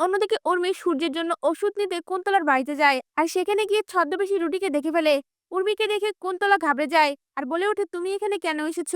অন্যদিকে উর্মি সূর্যের জন্য ওষুধ নিতে কুন্তলার বাড়িতে যায় আর সেখানে গিয়ে ছদ্মবেশী রুটিকে দেখে ফেলে। উর্মিকে দেখে কুন্তলা ঘাবড়ে যায় আর বলে ওঠে, তুমি এখানে কেন এসেছ?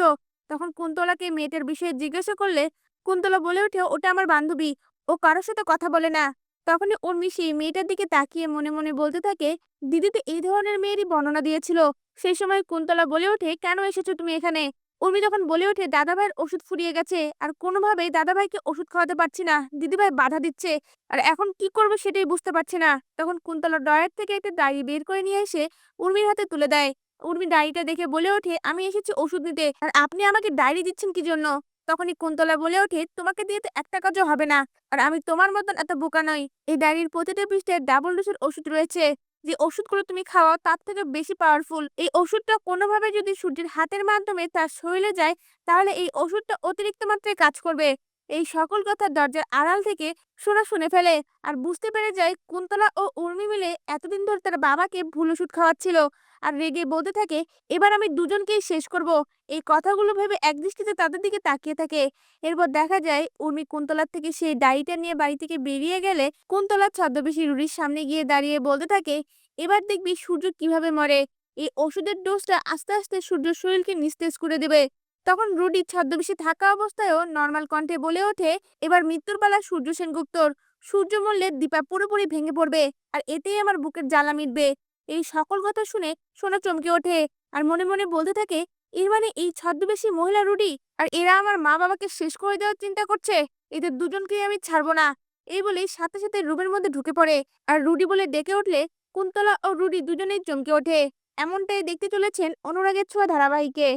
তখন কুন্তলাকে মেয়েটার বিষয়ে জিজ্ঞাসা করলে, কুন্তলা বলে ওঠে, ওটা আমার বান্ধবী। ও কারোর সাথে কথা বলে না। তখনই উর্মি সেই মেয়েটার দিকে তাকিয়ে মনে মনে বলতে থাকে, দিদি তো এই ধরনের মেয়েরই বর্ণনা দিয়েছিল। সেই সময় কুন্তলা বলে ওঠে, কেন এসেছ তুমি এখানে? উর্মি যখন বলে ওঠে, দাদাভাইয়ের ওষুধ ফুরিয়ে গেছে, আর কোনোভাবেই দাদাভাইকে ওষুধ খাওয়াতে পারছি না। দিদিভাই বাধা দিচ্ছে, আর এখন কি করবে সেটাই বুঝতে পারছি না। তখন কুন্তলা ডয়ার থেকে একটা ডায়েরি বের করে নিয়ে এসে উর্মির হাতে তুলে দেয়। উর্মি ডায়েরিটা দেখে বলে ওঠে, আমি এসেছি ওষুধ নিতে, আর আপনি আমাকে ডায়েরি দিচ্ছেন কি জন্য? তখনই কুন্তলা বলে ওঠে, তোমাকে দিয়ে তো একটা কাজও হবে না, আর আমি তোমার মতন এত বোকা নই। এই ডায়েরির প্রতিটা পৃষ্ঠায় ডাবল ডোজের ওষুধ রয়েছে। যে ওষুধগুলো তুমি খাওয়াও, তার থেকে বেশি পাওয়ারফুল এই ওষুধটা কোনোভাবে যদি সূর্যের হাতের মাধ্যমে তার শরীরে যায়, তাহলে এই ওষুধটা অতিরিক্ত মাত্রায় কাজ করবে। এই সকল কথা দরজার আড়াল থেকে সোনা শুনে ফেলে আর বুঝতে পেরে যায় কুন্তলা ও উর্মি মিলে এতদিন ধরে তার বাবাকে ভুল ওষুধ খাওয়াচ্ছিল। আর রেগে বলতে থাকে, এবার আমি দুজনকেই শেষ করব। এই কথাগুলো ভেবে একদৃষ্টিতে তাদের দিকে তাকিয়ে থাকে। এরপর দেখা যায়, উর্মি কুন্তলার থেকে সেই ডায়েরিটা নিয়ে বাড়ি থেকে বেরিয়ে গেলে কুন্তলার ছদ্মবেশী রুড়ির সামনে গিয়ে দাঁড়িয়ে বলতে থাকে, এবার দেখবি সূর্য কীভাবে মরে। এই ওষুধের ডোজটা আস্তে আস্তে সূর্য শরীরকে নিস্তেজ করে দেবে। তখন রুডি ছদ্মবেশী থাকা অবস্থায়ও নর্মাল কণ্ঠে বলে ওঠে, এবার মৃত্যুর বেলা সূর্য সেনগুপ্তর। সূর্য দীপা পুরোপুরি ভেঙে পড়বে আর এতেই আমার বুকের জ্বালা মিটবে। এই সকল কথা শুনে সোনা চমকে ওঠে আর মনে মনে বলতে থাকে, এর মানে এই ছদ্মবেশী মহিলা রুডি আর এরা আমার মা বাবাকে শেষ করে দেওয়ার চিন্তা করছে? এদের দুজনকেই আমি ছাড়বো না। এই বলেই সাথে সাথে রুমের মধ্যে ঢুকে পড়ে আর রুডি বলে ডেকে উঠলে কুন্তলা ও রুডি দুজনেই চমকে ওঠে। এমনটাই দেখতে চলেছেন অনুরাগের ছোঁয়া ধারাবাহিকে।